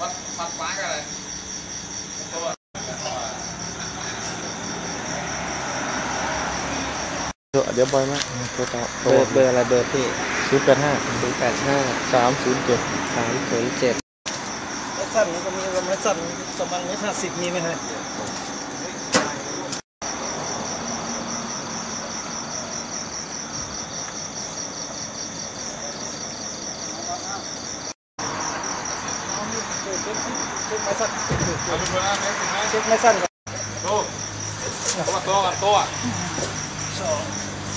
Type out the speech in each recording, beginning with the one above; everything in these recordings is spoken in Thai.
วัดวัดฟ้ากันเลยตัวเดี๋ยวบอยมาตัวต่อเบอร์เบอร์อะไรเบอร์พี่ศูนย์แปดห้าศูนย์แปดห้าสามศูนย์เจ็ดสามศูนย์เจ็ดไม่สั้นมันก็มีก็ไม่สั้นสมังไม่ห้าสิบมีไหมฮะ ไม่สั้นเอาเป็นคนละเม็ดถึงไหมเช็คไม่สั้นก่อน ตัวตัวตัวกับตัว สอง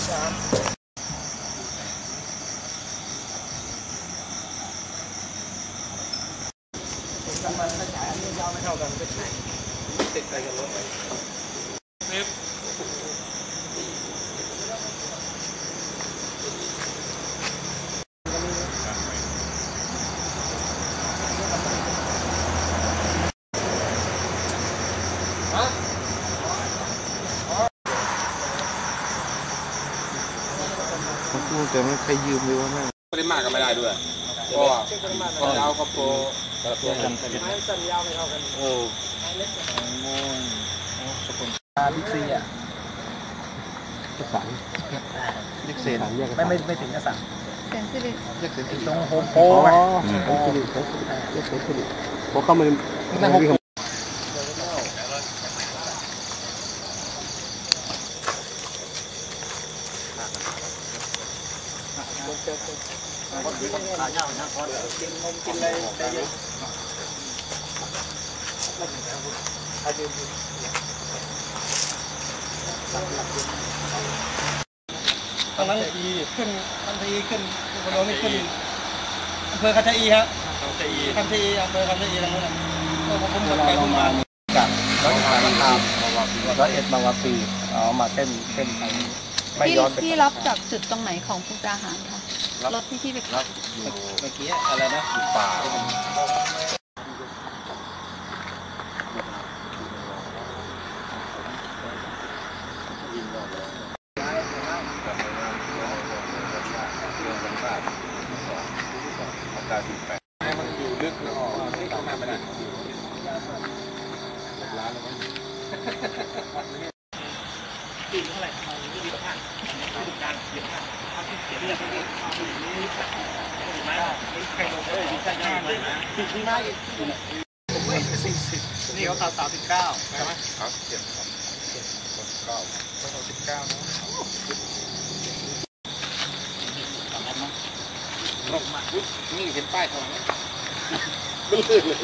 สามกันมันถ้าฉายอันนี้ยาวไม่เท่ากันก็ใช่ติดไปกันรถไป สิบฮะ ผมพูด แต่ไม่ใครยืมเลยว่าแม่งปริมาตรก็ไม่ได้ด้วยเพราะว่าก็ยาวกับโปรรวมกันไม้สั้นยาวไม่เท่ากันโอ้ไม้เล็กกว่าโม่สกุลบิ๊กซีอะยักษ์สันยักษ์เสนไม่ไม่ไม่ถึงกระสังเซนซิลิยักษ์เสนตรงโฮมโปโอ้รไงโหสิริโอ้ยักษ์เสนสิริพอเข้ามาในห้อง ขาเงานะพอกินนมกินอะไรได้เยอะตอนนั้นขึ้นทันทีขึ้นบนรถนี่ขึ้นอำเภอคันทีฮะต้องจะอีคันทีอำเภอคันทีทางนู้นก็ผมวนไปวนมาร้อยเอ็ดมาวาปีร้อยเอ็ดมาวาปีเอามาเส้นเส้นทางนี้ไม่พี่ย้อนไป พี่รับจากจุดตรงไหนของพุกดาหารคะ รถที่พี่ไปขับเมื่อกี้อะไรนะป่าให้มันอยู่ลึกแล้วก็เข้ามาไม่ได้ร้านแล้วมั้งนี่เนี่เขาตัดสามสิบเก้าใช่ไหมครับเจ็ดครับเจ็ดเก้าไม่เอาสิบเก้านะลงมาอุ๊ยนี่เห็นป้ายทางไหมไม่ลื่นเลย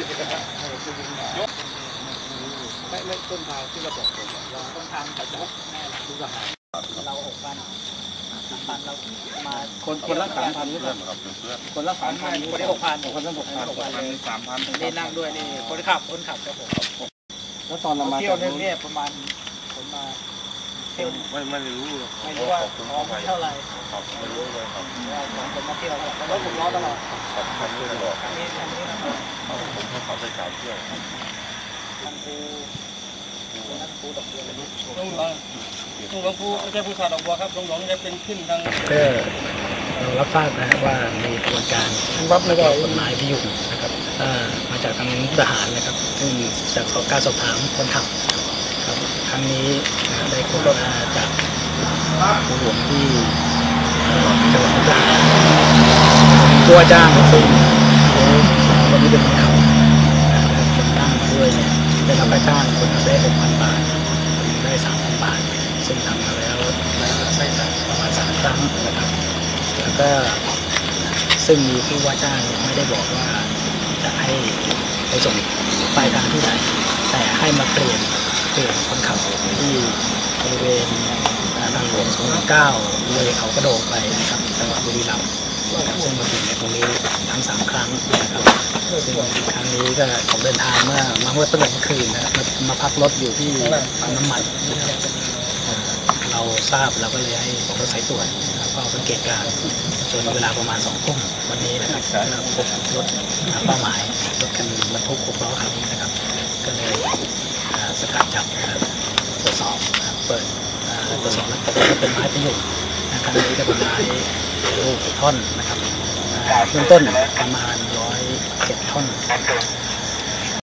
ไม่ไม่ต้นทางที่เราบอกเราต้นทางจากยกแม่ดูสหายเราหกพันสาม พันเรามาคนคนละสามพันหรือเปล่าคนละสามพันคนที่หกพันคนละหกพันหกพันพันสามพันนี่นั่งด้วยนี่คนขับคนขับครับผมแล้วตอนเรามาเที่ยวนึงเนี่ยประมาณผมมาเที่ยวไม่ไม่รู้ไม่รู้ว่าของเท่าไหร่ครับไม่รู้เลยครับว่าของผมมาเที่ยวแล้วรถผมล้อตลอดครับคันนี้ตลอดอันนี้อันนี้นะผมให้เขาไปขายเที่ยวทันปูนันปูดอกบัวลุง หลวงลุงหลวงปูไม่ใช่ผู้ขาดดอกบัวครับลุงหลวงจะเป็นขึ้นทางก็เรารับทราบนะฮะว่ามีกระบวนการวัดไม่ได้กฎหมายที่อยู่นะครับอ่ามาจากทางทหารนะครับ ซึ่งจากการสอบถามคนขับครับครั้งนี้นะฮะได้ข้อมาจากผู้หลวงที่จังหวัดมุกดาหารผู้วจ้างซึ่งเขาคนนี้เป็น ก็ซึ่งมีผู้ว่าจ้างไม่ได้บอกว่าจะให้ไปส่งปลายทางที่ไหนแต่ให้มาเปลี่ยนเปลี่ยนคนขับที่บริเวณทางหลวง219เลยเขากระโดดไปนะครับจังหวัดบุรีรัมย์นะครับซึ่งมาถึงในตรงนี้ทั้งสามครั้งนะครับซึ่งครั้งนี้ก็ของเดินทางเมื่อมาเมื่อตั้งแต่เมื่อคืนนะครับมามาพักรถอยู่ที่ปั๊มน้ำมันเราทราบเราก็เลยให้ของรถสายตรวจนะครับ ก็สังเกตการณ์จนเวลาประมาณสองทุ่มวันนี้นะครับพบรถเป้าหมายรถคันบรรทุกหกล้อคันนี้นะครับ ก็เลยอ่าสกัดจับนะครับตรวจสอบนะครับเปิดตรวจสอบแล้วพบว่าเป็นไม้ประยุกต์นะครับนี้ก็เป็นไม้ลูกท่อนนะครับเบื้องต้นประมาณร้อยเจ็ดท่อน